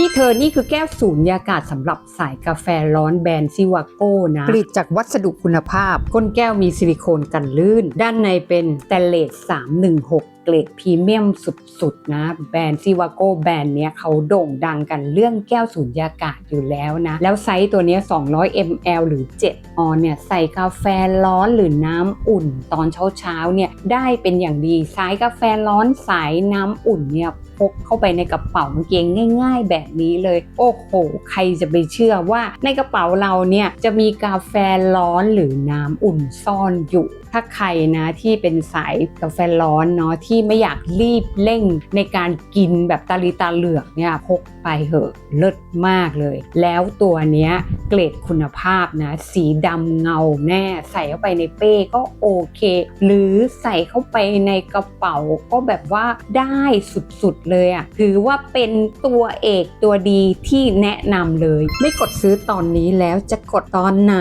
นี่เธอนี่คือแก้วสูญญากาศสำหรับสายกาแฟร้อนแบรนด์ซิวาโก้นะ ผลิตจากวัสดุคุณภาพ ก้นแก้วมีซิลิโคนกันลื่น ด้านในเป็นสแตนเลส316เกรดพรีเมียมสุดๆนะแบรนด์ซิวาโก้แบรนด์เนี้ยเขาโด่งดังกันเรื่องแก้วสูญญากาศอยู่แล้วนะ แล้วไซส์ตัวเนี้ย200 ml หรือ 7 ออนเนี่ยใส่กาแฟร้อนหรือน้ำอุ่นตอนเช้าๆเนี่ยได้เป็นอย่างดีสายกาแฟร้อนสายน้ำอุ่นเนี่ยพกเข้าไปในกระเป๋ากางเกงง่าย ๆ แบบนี้เลย โอ้โห ใครจะไปเชื่อว่าในกระเป๋าเราเนี่ยจะมีกาแฟร้อนหรือน้ำอุ่นซ่อนอยู่ ถ้าใครนะที่เป็นสายกาแฟร้อนเนาะที่ไม่อยากรีบเร่งในการกินแบบตาลีตาเหลือกเนี่ยพกไปเหอะเลิศมากเลย แล้วตัวเนี้ยเกรดคุณภาพนะสีดำเงาแน่ใส่เข้าไปในเป้ก็โอเค หรือใส่เข้าไปในกระเป๋าก็แบบว่าได้สุดๆเลยอะ่ะถือว่าเป็นตัวเอกตัวดีที่แนะนำเลย ไม่กดซื้อตอนนี้แล้วจะกดตอนไหน